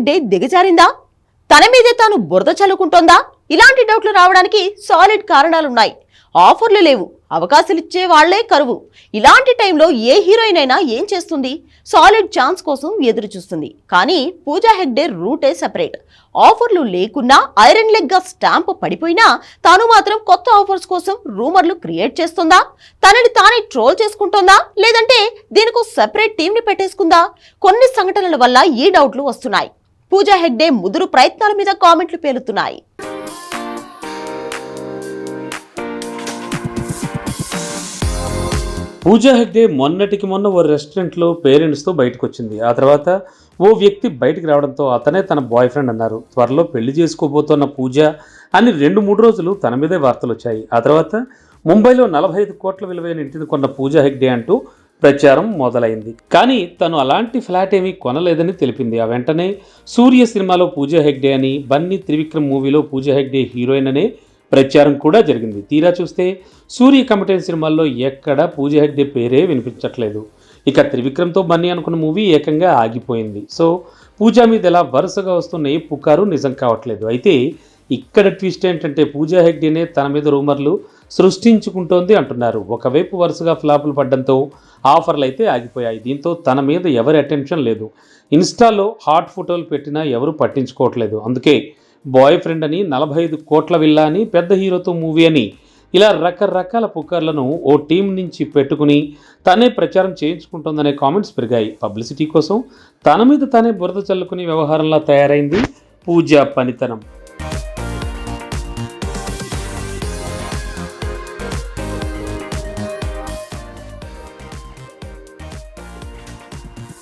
హెగ్డే దిగజారిందా? తన మీదే తాను బురద చల్లుకుంటోందా? ఇలాంటి డౌట్లు రావడానికి సాలిడ్ కారణాలున్నాయి. ఆఫర్లు లేవు. అవకాశాలిచ్చే వాళ్ళే కరువు. ఇలాంటి టైంలో ఏ హీరోయిన్ అయినా ఏం చేస్తుంది? సాలిడ్ ఛాన్స్ కోసం ఎదురు చూస్తుంది కానీ పూజా హెగ్డే రూటే సెపరేట్. ఆఫర్లు లేకున్నా ఐరన్ లెగ్గా స్టాంప్ పడిపోయినా తాను మాత్రం కొత్త ఆఫర్స్ కోసం రూమర్లు క్రియేట్ చేస్తుందా? తనని తానే ట్రోల్ చేసుకుంటుందా? లేదంటే దీనికో సెపరేట్ టీంని పెట్టేసుకుందా? కొన్ని సంఘటనల వల్ల ఈ డౌట్లు వస్తున్నాయి. పూజా హెగ్డే ముదురు ప్రయత్నాల మీద కామెంట్లు పేలుతున్నాయి. పూజా హెగ్డే మొన్నటికి మొన్న ఓ రెస్టారెంట్లో పేరెంట్స్తో బయటకు వచ్చింది ఆ తర్వాత ఓ వ్యక్తి బయటికి రావడంతో అతనే తన బాయ్ ఫ్రెండ్ అన్నారు. త్వరలో పెళ్ళి చేసుకోబోతున్న పూజ అని రెండు మూడు రోజులు తన మీదే వార్తలు వచ్చాయి ఆ తర్వాత ముంబైలో నలభై ఐదు కోట్ల విలువైన ఇంటిని కొన్న పూజా హెగ్డే అంటూ ప్రచారం మొదలైంది. కానీ తను అలాంటి ఫ్లాట్ ఏమీ కొనలేదని తెలిపింది. ఆ వెంటనే సూర్య సినిమాలో పూజా హెగ్డే అని బన్నీ త్రివిక్రమ్ మూవీలో పూజా హెగ్డే హీరోయిన్ అనే ప్రచారం కూడా జరిగింది. తీరా చూస్తే సూర్య కమిటెన్ సినిమాల్లో ఎక్కడ పూజ హెగ్డే పేరే వినిపించట్లేదు. ఇక త్రివిక్రమ్తో బన్నీ అనుకున్న మూవీ ఏకంగా ఆగిపోయింది. సో పూజా మీద ఎలా వరుసగా వస్తున్న ఏ పుకారు నిజం కావట్లేదు. అయితే ఇక్కడ ట్విస్ట్ ఏంటంటే పూజా హెగ్డేనే తన మీద రూమర్లు సృష్టించుకుంటోంది అంటున్నారు. ఒకవైపు వరుసగా ఫ్లాపులు పడడంతో ఆఫర్లు అయితే ఆగిపోయాయి. దీంతో తన మీద ఎవరి అటెన్షన్ లేదు. ఇన్స్టాలో హాట్ ఫోటోలు పెట్టినా ఎవరు పట్టించుకోవట్లేదు. అందుకే బాయ్ ఫ్రెండ్ అని నలభై ఐదు కోట్ల విల్లా అని పెద్ద హీరోతో మూవీ అని ఇలా రకరకాల పుకార్లను ఓ టీం నుంచి పెట్టుకుని తనే ప్రచారం చేయించుకుంటుందనే కామెంట్స్ పెరిగాయి. పబ్లిసిటీ కోసం తన మీద తానే బురద చల్లుకుని వ్యవహారంలా తయారైంది పూజా పనితనం.